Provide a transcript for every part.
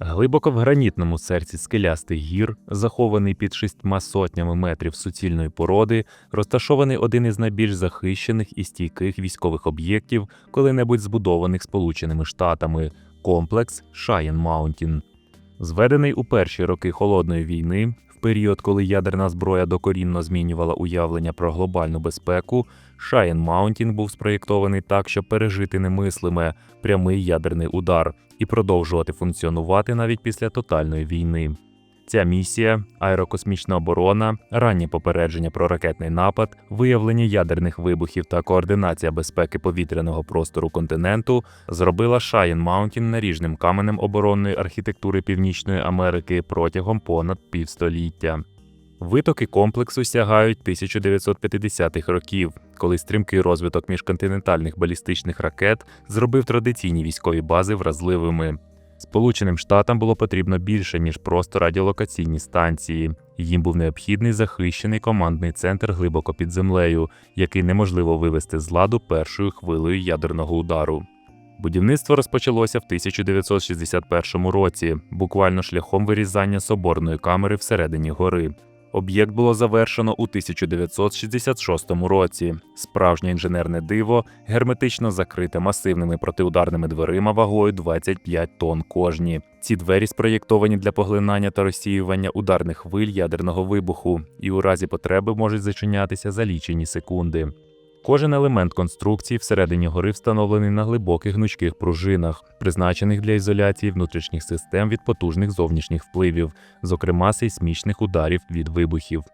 Глибоко в гранітному серці скелястих гір, захований під шістьма сотнями метрів суцільної породи, розташований один із найбільш захищених і стійких військових об'єктів, коли-небудь збудованих Сполученими Штатами комплекс Шаєн Маунтін. Зведений у перші роки холодної війни, в період, коли ядерна зброя докорінно змінювала уявлення про глобальну безпеку, Шаєн Маунтін був спроєктований так, щоб пережити немислиме прямий ядерний удар і продовжувати функціонувати навіть після тотальної війни. Ця місія, аерокосмічна оборона, раннє попередження про ракетний напад, виявлення ядерних вибухів та координація безпеки повітряного простору континенту зробила Шаєн Маунтін наріжним каменем оборонної архітектури Північної Америки протягом понад півстоліття. Витоки комплексу сягають 1950-х років, коли стрімкий розвиток міжконтинентальних балістичних ракет зробив традиційні військові бази вразливими. Сполученим Штатам було потрібно більше, ніж просто радіолокаційні станції. Їм був необхідний захищений командний центр глибоко під землею, який неможливо вивести з ладу першою хвилею ядерного удару. Будівництво розпочалося в 1961 році, буквально шляхом вирізання соборної камери всередині гори. Об'єкт було завершено у 1966 році. Справжнє інженерне диво герметично закрите масивними протиударними дверима вагою 25 тонн кожні. Ці двері спроєктовані для поглинання та розсіювання ударних хвиль ядерного вибуху і у разі потреби можуть зачинятися за лічені секунди. Кожен елемент конструкції всередині гори встановлений на глибоких гнучких пружинах, призначених для ізоляції внутрішніх систем від потужних зовнішніх впливів, зокрема сейсмічних ударів від вибухів.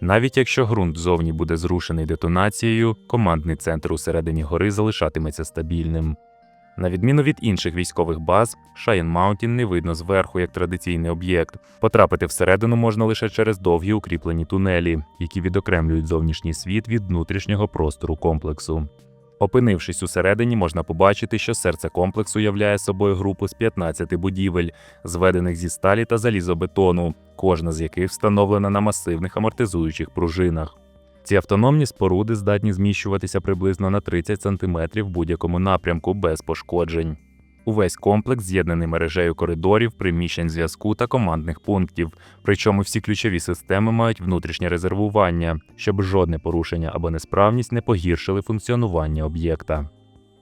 Навіть якщо ґрунт зовні буде зрушений детонацією, командний центр усередині гори залишатиметься стабільним. На відміну від інших військових баз, Шаєн Маунтін не видно зверху як традиційний об'єкт. Потрапити всередину можна лише через довгі укріплені тунелі, які відокремлюють зовнішній світ від внутрішнього простору комплексу. Опинившись усередині, можна побачити, що серце комплексу являє собою групу з 15 будівель, зведених зі сталі та залізобетону, кожна з яких встановлена на масивних амортизуючих пружинах. Ці автономні споруди здатні зміщуватися приблизно на 30 см в будь-якому напрямку без пошкоджень. Увесь комплекс з'єднаний мережею коридорів, приміщень зв'язку та командних пунктів, причому всі ключові системи мають внутрішнє резервування, щоб жодне порушення або несправність не погіршили функціонування об'єкта.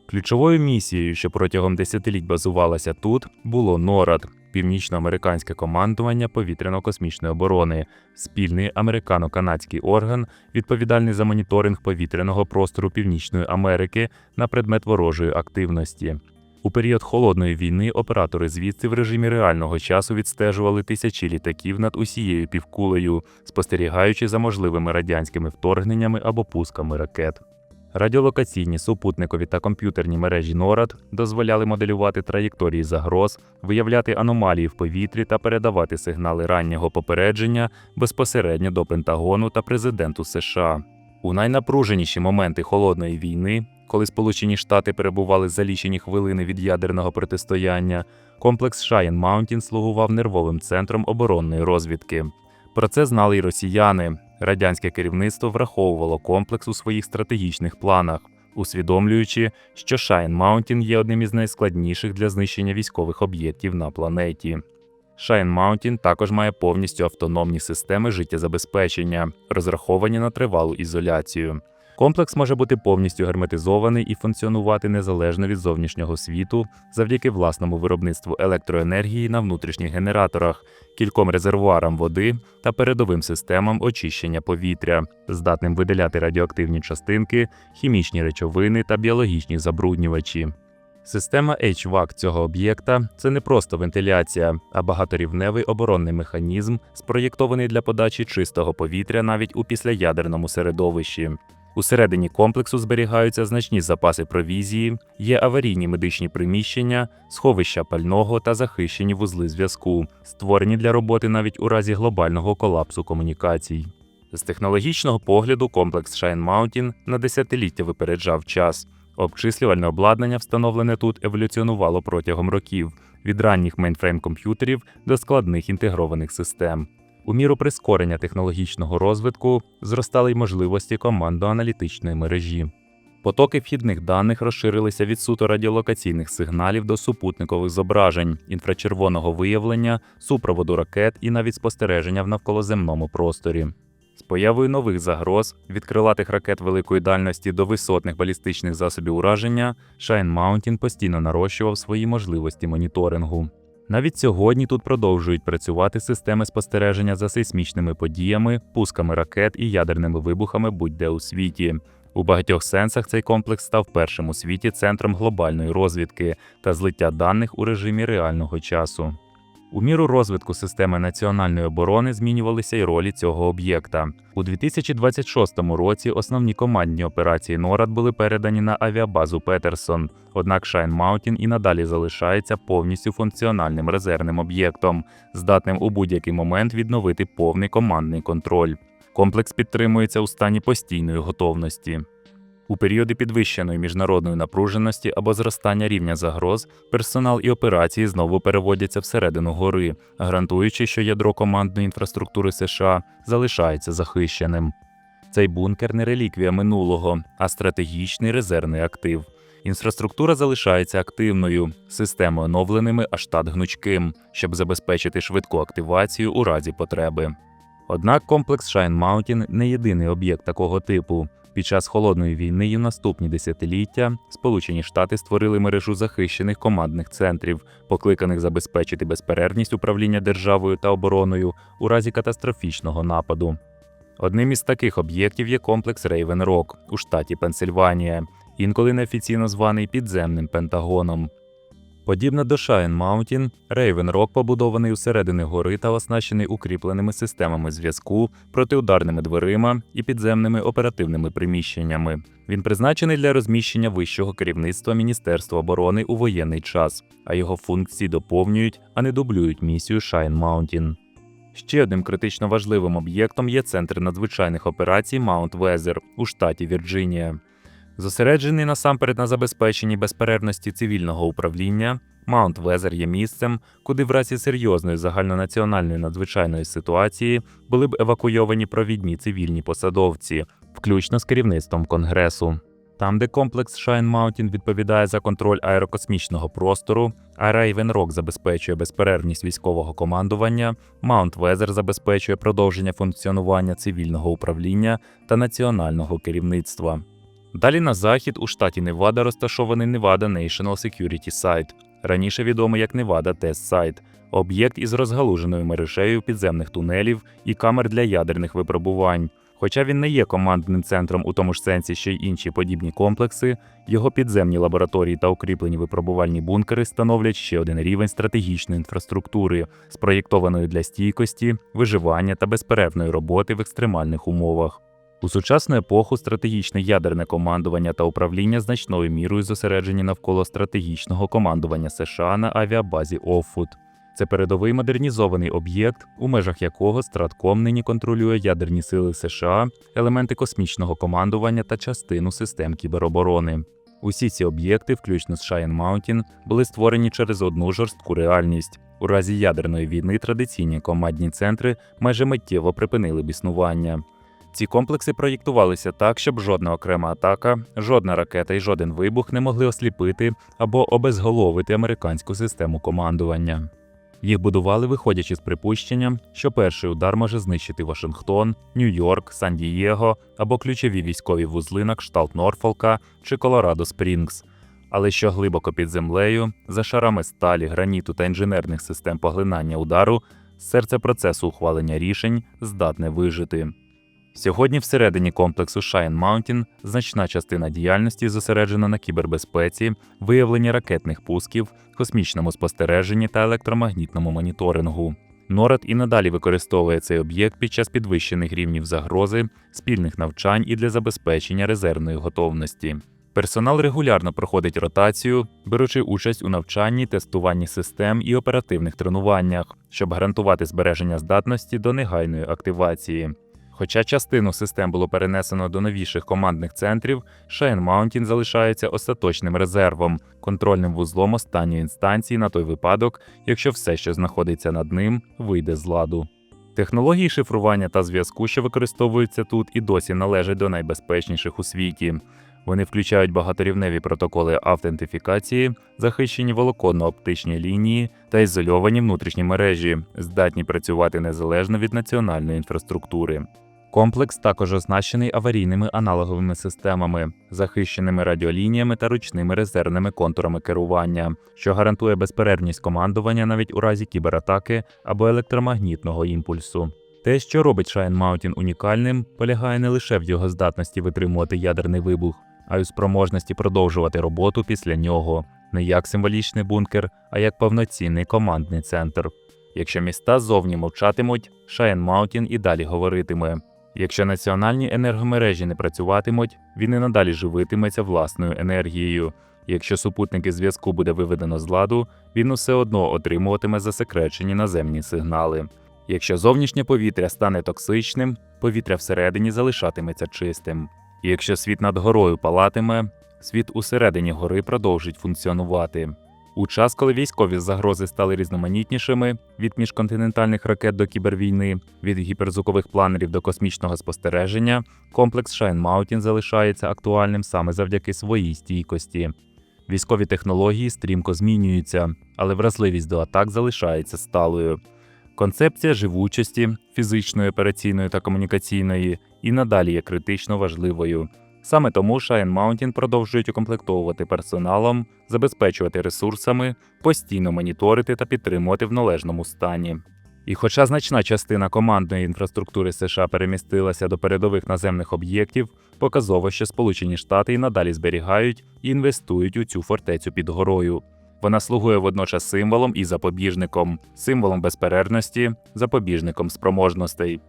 Ключовою місією, що протягом десятиліть базувалася тут, було НОРАД північноамериканське командування повітряно-космічної оборони, спільний американо-канадський орган, відповідальний за моніторинг повітряного простору Північної Америки на предмет ворожої активності. У період холодної війни оператори звідси в режимі реального часу відстежували тисячі літаків над усією півкулею, спостерігаючи за можливими радянськими вторгненнями або пусками ракет. Радіолокаційні, супутникові та комп'ютерні мережі NORAD дозволяли моделювати траєкторії загроз, виявляти аномалії в повітрі та передавати сигнали раннього попередження безпосередньо до Пентагону та президенту США. У найнапруженіші моменти холодної війни, коли Сполучені Штати перебували за лічені хвилини від ядерного протистояння, комплекс Шаєн Маунтін слугував нервовим центром оборонної розвідки. Про це знали й росіяни. Радянське керівництво враховувало комплекс у своїх стратегічних планах, усвідомлюючи, що Шайн Маунтін є одним із найскладніших для знищення військових об'єктів на планеті. Шайн Маунтін також має повністю автономні системи життєзабезпечення, розраховані на тривалу ізоляцію. Комплекс може бути повністю герметизований і функціонувати незалежно від зовнішнього світу завдяки власному виробництву електроенергії на внутрішніх генераторах, кільком резервуарам води та передовим системам очищення повітря, здатним видаляти радіоактивні частинки, хімічні речовини та біологічні забруднювачі. Система HVAC цього об'єкта це не просто вентиляція, а багаторівневий оборонний механізм, спроєктований для подачі чистого повітря навіть у післяядерному середовищі. Усередині комплексу зберігаються значні запаси провізії, є аварійні медичні приміщення, сховища пального та захищені вузли зв'язку, створені для роботи навіть у разі глобального колапсу комунікацій. З технологічного погляду комплекс Shine Mountain на десятиліття випереджав час. Обчислювальне обладнання, встановлене тут, еволюціонувало протягом років від ранніх мейнфрейм-комп'ютерів до складних інтегрованих систем. У міру прискорення технологічного розвитку зростали й можливості командно-аналітичної мережі. Потоки вхідних даних розширилися від суто радіолокаційних сигналів до супутникових зображень, інфрачервоного виявлення, супроводу ракет і навіть спостереження в навколоземному просторі. З появою нових загроз від крилатих ракет великої дальності до висотних балістичних засобів ураження, Shine Mountain постійно нарощував свої можливості моніторингу. Навіть сьогодні тут продовжують працювати системи спостереження за сейсмічними подіями, пусками ракет і ядерними вибухами будь-де у світі. У багатьох сенсах цей комплекс став першим у світі центром глобальної розвідки та злиття даних у режимі реального часу. У міру розвитку системи національної оборони змінювалися й ролі цього об'єкта. У 2026 році основні командні операції НОРАД були передані на авіабазу Петерсон, однак Shine Mountain і надалі залишається повністю функціональним резервним об'єктом, здатним у будь-який момент відновити повний командний контроль. Комплекс підтримується у стані постійної готовності. У періоди підвищеної міжнародної напруженості або зростання рівня загроз, персонал і операції знову переводяться всередину гори, гарантуючи, що ядро командної інфраструктури США залишається захищеним. Цей бункер не реліквія минулого, а стратегічний резервний актив. Інфраструктура залишається активною, системи оновленими, а штат гнучким, щоб забезпечити швидку активацію у разі потреби. Однак комплекс Shine Mountain не єдиний об'єкт такого типу. Під час холодної війни і в наступні десятиліття Сполучені Штати створили мережу захищених командних центрів, покликаних забезпечити безперервність управління державою та обороною у разі катастрофічного нападу. Одним із таких об'єктів є комплекс Рейвен Рок у штаті Пенсильванія, інколи неофіційно званий підземним Пентагоном. Подібно до Shine Mountain, Raven Rock побудований усередини гори та оснащений укріпленими системами зв'язку, протиударними дверима і підземними оперативними приміщеннями. Він призначений для розміщення вищого керівництва Міністерства оборони у воєнний час, а його функції доповнюють, а не дублюють місію Shine Mountain. Ще одним критично важливим об'єктом є центр надзвичайних операцій Маунт Везер у штаті Вірджинія. Зосереджений насамперед на забезпеченні безперервності цивільного управління, Маунт Везер є місцем, куди в разі серйозної загальнонаціональної надзвичайної ситуації були б евакуйовані провідні цивільні посадовці, включно з керівництвом Конгресу. Там, де комплекс Shine Mountain відповідає за контроль аерокосмічного простору, а Raven Rock забезпечує безперервність військового командування, Маунт Везер забезпечує продовження функціонування цивільного управління та національного керівництва. Далі на захід у штаті Невада розташований Nevada National Security Site, раніше відомий як Nevada Test Site, об'єкт із розгалуженою мережею підземних тунелів і камер для ядерних випробувань. Хоча він не є командним центром у тому ж сенсі, що й інші подібні комплекси, його підземні лабораторії та укріплені випробувальні бункери становлять ще один рівень стратегічної інфраструктури, спроєктованої для стійкості, виживання та безперервної роботи в екстремальних умовах. У сучасну епоху стратегічне ядерне командування та управління значною мірою зосереджені навколо стратегічного командування США на авіабазі Оффут. Це передовий модернізований об'єкт, у межах якого Стратком нині контролює ядерні сили США, елементи космічного командування та частину систем кібероборони. Усі ці об'єкти, включно з Shine Mountain, були створені через одну жорстку реальність. У разі ядерної війни традиційні командні центри майже миттєво припинили б існування. Ці комплекси проєктувалися так, щоб жодна окрема атака, жодна ракета і жоден вибух не могли осліпити або обезголовити американську систему командування. Їх будували, виходячи з припущення, що перший удар може знищити Вашингтон, Нью-Йорк, Сан-Дієго або ключові військові вузли на кшталт Норфолка чи Колорадо Спрінгс. Але що глибоко під землею, за шарами сталі, граніту та інженерних систем поглинання удару, серце процесу ухвалення рішень здатне вижити. Сьогодні всередині комплексу Shine Mountain значна частина діяльності зосереджена на кібербезпеці, виявленні ракетних пусків, космічному спостереженні та електромагнітному моніторингу. NORAD і надалі використовує цей об'єкт під час підвищених рівнів загрози, спільних навчань і для забезпечення резервної готовності. Персонал регулярно проходить ротацію, беручи участь у навчанні, тестуванні систем і оперативних тренуваннях, щоб гарантувати збереження здатності до негайної активації. Хоча частину систем було перенесено до новіших командних центрів, Shine Mountain залишається остаточним резервом, контрольним вузлом останньої інстанції на той випадок, якщо все, що знаходиться над ним, вийде з ладу. Технології шифрування та зв'язку, що використовуються тут, і досі належать до найбезпечніших у світі. Вони включають багаторівневі протоколи автентифікації, захищені волоконно-оптичні лінії та ізольовані внутрішні мережі, здатні працювати незалежно від національної інфраструктури. Комплекс також оснащений аварійними аналоговими системами, захищеними радіолініями та ручними резервними контурами керування, що гарантує безперервність командування навіть у разі кібератаки або електромагнітного імпульсу. Те, що робить Shine Mountain унікальним, полягає не лише в його здатності витримувати ядерний вибух, а й у спроможності продовжувати роботу після нього, не як символічний бункер, а як повноцінний командний центр. Якщо міста зовні мовчатимуть, Shine Mountain і далі говоритиме. Якщо національні енергомережі не працюватимуть, він і надалі живитиметься власною енергією. Якщо супутники зв'язку буде виведено з ладу, він усе одно отримуватиме засекречені наземні сигнали. Якщо зовнішнє повітря стане токсичним, повітря всередині залишатиметься чистим. І якщо світ над горою палатиме, світ усередині гори продовжить функціонувати. У час, коли військові загрози стали різноманітнішими від міжконтинентальних ракет до кібервійни, від гіперзвукових планерів до космічного спостереження, комплекс Shine Mountain залишається актуальним саме завдяки своїй стійкості. Військові технології стрімко змінюються, але вразливість до атак залишається сталою. Концепція живучості, фізичної, операційної та комунікаційної, і надалі є критично важливою. Саме тому Shine Mountain продовжують укомплектовувати персоналом, забезпечувати ресурсами, постійно моніторити та підтримувати в належному стані. І хоча значна частина командної інфраструктури США перемістилася до передових наземних об'єктів, показово, що Сполучені Штати і надалі зберігають і інвестують у цю фортецю під горою. Вона слугує водночас символом і запобіжником, символом безперервності, запобіжником спроможностей.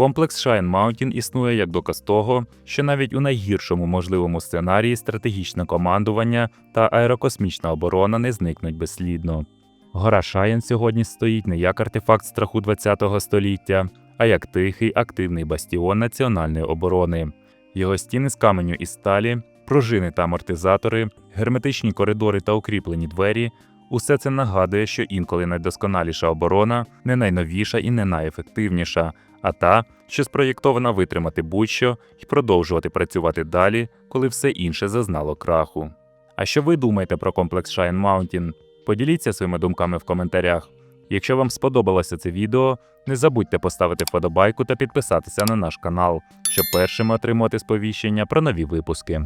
Комплекс Shine Mountain існує як доказ того, що навіть у найгіршому можливому сценарії стратегічне командування та аерокосмічна оборона не зникнуть безслідно. Гора Шаєн сьогодні стоїть не як артефакт страху ХХ століття, а як тихий активний бастіон національної оборони. Його стіни з каменю і сталі, пружини та амортизатори, герметичні коридори та укріплені двері усе це нагадує, що інколи найдосконаліша оборона не найновіша і не найефективніша, а та, що спроєктована витримати будь-що і продовжувати працювати далі, коли все інше зазнало краху. А що ви думаєте про комплекс Shine Mountain? Поділіться своїми думками в коментарях. Якщо вам сподобалося це відео, не забудьте поставити вподобайку та підписатися на наш канал, щоб першими отримувати сповіщення про нові випуски.